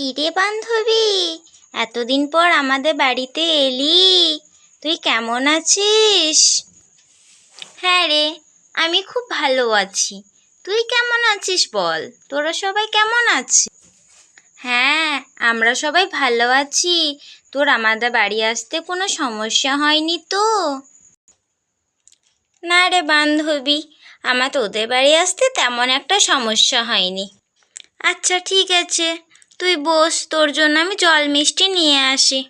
কি রে বান্ধবী? এতদিন পর আমাদের বাড়িতে এলি। তুই কেমন আছিস? হ্যাঁ রে, আমি খুব ভালো আছি। তুই কেমন আছিস বল? তোরা সবাই কেমন আছে? হ্যাঁ আমরা সবাই ভালো আছি। তোর আমাদের বাড়ি আসতে কোনো সমস্যা হয়নি তো? না রে বান্ধবী, আমার তোদের বাড়ি আসতে তেমন একটা সমস্যা হয়নি। আচ্ছা ঠিক আছে। তুই বস, তোর জন্য আমি জল মিষ্টি নিয়ে আসি।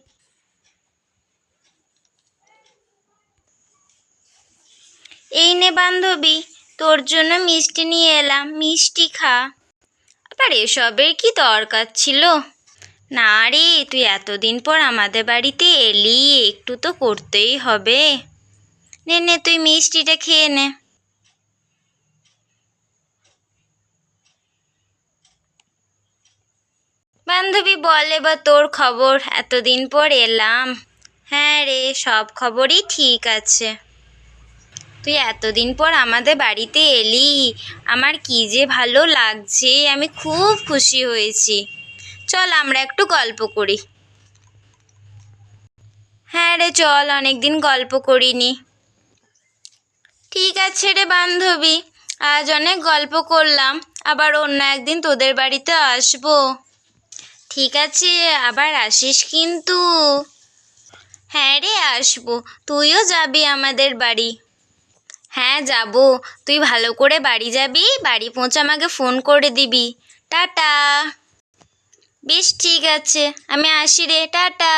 এই নে বান্ধবী, তোর জন্য মিষ্টি নিয়ে এলাম, মিষ্টি খা। আবার এসবের কি দরকার ছিল? না রে, তুই এতদিন পর আমাদের বাড়িতে এলি, একটু তো করতেই হবে। নে নে, তুই মিষ্টিটা খেয়ে নে। বান্ধবী বলে বা তোর খবর? এতদিন পর এলাম। হ্যাঁ রে, সব খবরই ঠিক আছে। তুই এতদিন পর আমাদের বাড়িতে এলি। আমার কি যে ভালো লাগছে, আমি খুব খুশি হয়েছি। চল আমরা একটু গল্প করি। হ্যাঁ রে, চল, অনেকদিন গল্প করিনি। ঠিক আছে রে বান্ধবী, আজ অনেক গল্প করলাম, আবার অন্য একদিন তোদের বাড়িতে আসব। ঠিক আছে, আবার আসিস কিন্তু। হ্যাঁ রে, আসব। তুইও যাবি আমাদের বাড়ি। হ্যাঁ যাব। তুই ভালো করে বাড়ি যাবি, বাড়ি পৌঁছে আমাকে ফোন করে দিবি। টাটা। বেশ, ঠিক আছে। আমি আসি রে, টাটা।